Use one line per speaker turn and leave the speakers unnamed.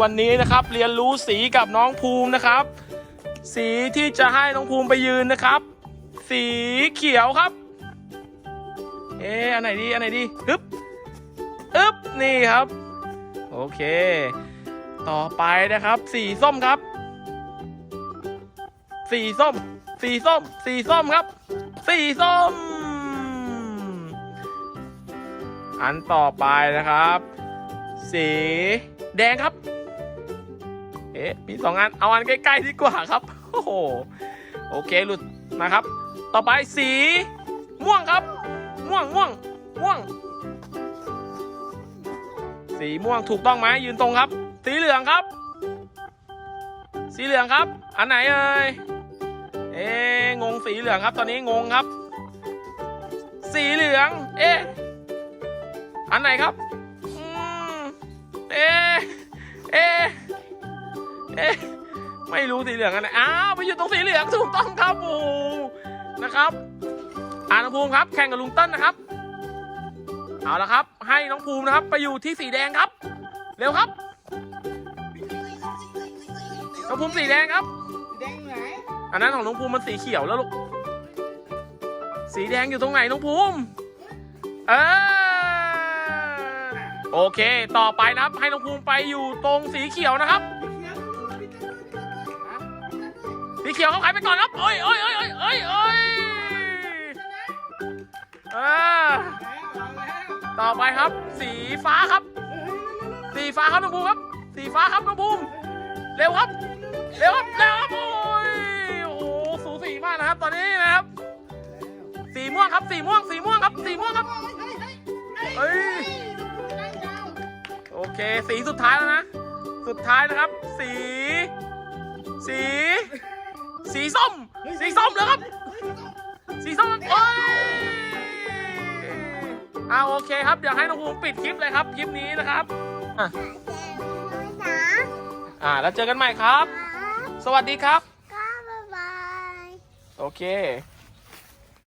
วันนี้นะครับ เรียนรู้สีกับน้องภูมินะครับ สีที่จะให้น้องภูมิไปยืนนะครับ สีเขียวครับ เอ๊ะอันไหนดีอันไหนดีฮึบอึ๊บนี่ครับ โอเค ต่อไปนะครับ สีส้มครับ สีส้ม สีส้ม สีส้มครับ สีส้ม อันต่อไปนะครับ สีแดงครับ มีสองอัน เอาอันใกล้ๆดีกว่าครับ โอ้โห โอเคหลุดนะครับ ต่อไปสีม่วงครับ ม่วงม่วงม่วง สีม่วงถูกต้องไหมยืนตรงครับ สีเหลืองครับ สีเหลืองครับ อันไหนเอ่ย เอ๊ะงงสีเหลืองครับ ตอนนี้งงครับ สีเหลือง เอ๊ะอันไหนครับ เอ๊ะไม่รู้สีเหลืองอันไหนอ้าวไปอยู่ตรงสีเหลืองถูกต้องครับโอ้โหนะครับอาน้องภูมิครับ แข่งกับลุงเต้นนะครับ เอาละครับ ให้น้องภูมินะครับ ไปอยู่ที่สีแดงครับ เร็วครับน้องภูมิสีแดงครับ
แดงไหน
อันนั้นของน้องภูมิมันสีเขียวแล้วลูกสีแดงอยู่ตรงไหนน้องภูมิเออโอเค ต่อไปนะครับ ให้น้องภูมิไปอยู่ตรงสีเขียวนะครับ สีเขียวเขาขายไปก่อนครับเอ้ยเอ้ยเอ้ยเอ้ยเอ้ยเอ้ยเออต่อไปครับ สีฟ้าครับ สีฟ้าครับน้องภูมครับ สีฟ้าครับน้องภูมเร็วครับ เร็วครับเร็วครับโอ้ยโอ้โหสูสีมากนะครับ ตอนนี้นะครับ สีม่วงครับ สีม่วง สีม่วงครับ สีม่วงครับเฮ้ยโอเค สีสุดท้ายแล้วนะ สุดท้ายนะครับ สี สี สีส้ม สีส้มแล้วครับ สีส้มเอ้ยอ่าโอเคครับ เดี๋ยวให้น้องภูมิปิดคลิปเลยครับ คลิปนี้นะครับ อะ อ่า แล้วเจอกันใหม่ครับ สวัสดีครับ
ก็บ๊ายบาย
โอเค